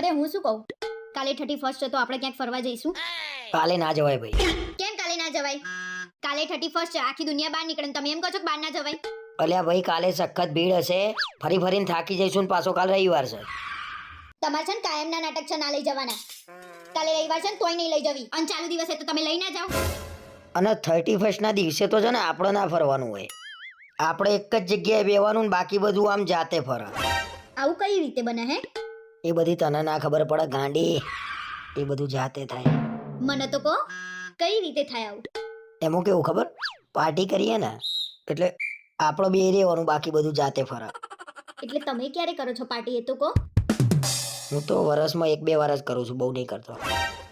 અરે હું શું કહું? કાલે થર્ટી ફર્સ્ટ તો આપણે ક્યાંક ફરવા જઈશું? કાલે ના જવાય ભાઈ. કેમ કાલે ના જવાય? કાલે થર્ટી ફર્સ્ટ આખી દુનિયા બહાર નીકળે ને તમે એમ કહો છો કે બહાર ના જવાય? અલ્યા ભાઈ કાલે સખત ભીડ હશે. ફરી ફરીને થાકી જઈશું ને પાછો કાલ રવિવાર છે. તમારે છે ને કાયમના નાટક છે ના લઈ જવાના. કાલે રવિવાર છે ને તોય નહીં લઈ જવી. અને ચાલુ દિવસે તો તમે લઈ ના જાઓ. અને થર્ટી ફર્સ્ટના દિવસે તો છે ને આપણે ના ફરવાનું હોય. આપણે એક જ જગ્યાએ બેવાનું ને બાકી બધું આમ જાતે ફરે. આવું કઈ રીતે બને હે? એ બધી તને ના ખબર પડે ગાંડી. એ બધું જાતે થાય. મને તો કહો કઈ રીતે થાય આવું? એમાં કેવું ખબર? પાર્ટી કરીએ ને એટલે આપણો બે રહેવાનું બાકી બધું જાતે ફરે એટલે તમે ક્યારે કરો છો પાર્ટી એ તો કહો. હું તો વર્ષમાં એક બે વાર જ કરું છું બહુ નહીં કરતો.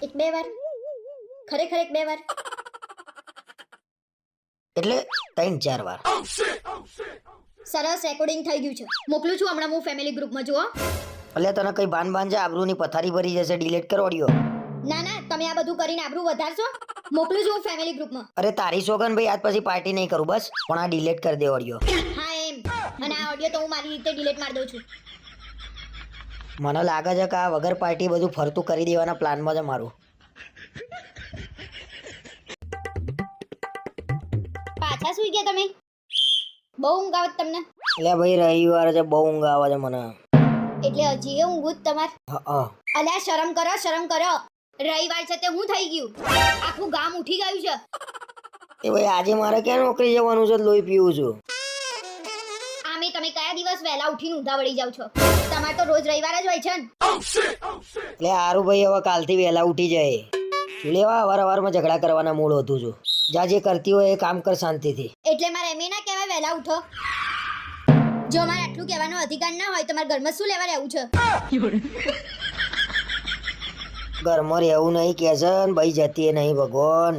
એક બે વાર? ખરેખર એક બે વાર? એટલે ત્રણ ચાર વાર. સરસ રેકોર્ડિંગ થઈ ગયું છે. મોકલું છું હમણાં હું ફેમિલી ગ્રુપમાં જુઓ. એટલે તને કઈ ભાન ભાન છે? આબરૂની પથારી ભરી જશે. ડિલીટ કર ઓડિયો ના ના તમે આ બધું કરીને આબરૂ વધારશો? મોકલું છું ફેમિલી ગ્રુપમાં અરે તારી સોગન ભાઈ આજ પછી પાર્ટી નહીં કરું બસ. પણ આ ડિલીટ કરી દે ઓડિયો હા એમ. અને આ ઓડિયો તો હું મારી રીતે ડિલીટ મારી દઉં છું. મને લાગે છે કે આ વગર પાર્ટી બધું ફરતું કરી દેવાના પ્લાનમાં છે મારું. પાછા સુઈ ગયા તમે? બહુ ઊંઘ આવે તમને. એટલે ભાઈ રવિવાર છે બહુ ઊંઘ આવે છે મને. એટલે હજી એ ઊંઘું જ તમાર. હા અલ્યા શરમ કરો શરમ કરો. રવિવાર છે તે હું થઈ ગયું? આખું ગામ ઉઠી ગયું છે. એ ભાઈ આજે મારે ક્યાં નોકરી જવાનું છે? લોહી પીવું છું. આમે તમે કયા દિવસ વહેલા ઉઠીને ઊંધા વળી જાવ છો? તમારે તો રોજ રવિવાર જ હોય છે ને. એટલે હારું ભાઈ હવે કાલથી વહેલા ઉઠી જાય. લેવા? અવારવારમાં ઝઘડા કરવાના મૂળ હતું છું. જા જે કરતી હોય એ કામ કર શાંતિથી. એટલે મારે એમ ના કહેવાય વહેલા ઉઠો. જો મારે આટલું કહેવાનો અધિકાર ના હોય તો મારા ઘરમાં શું લેવા રહેવું છે? ઘરમાં રહેવું નહીં કે છે ભાઈ જતી નહીં ભગવાન.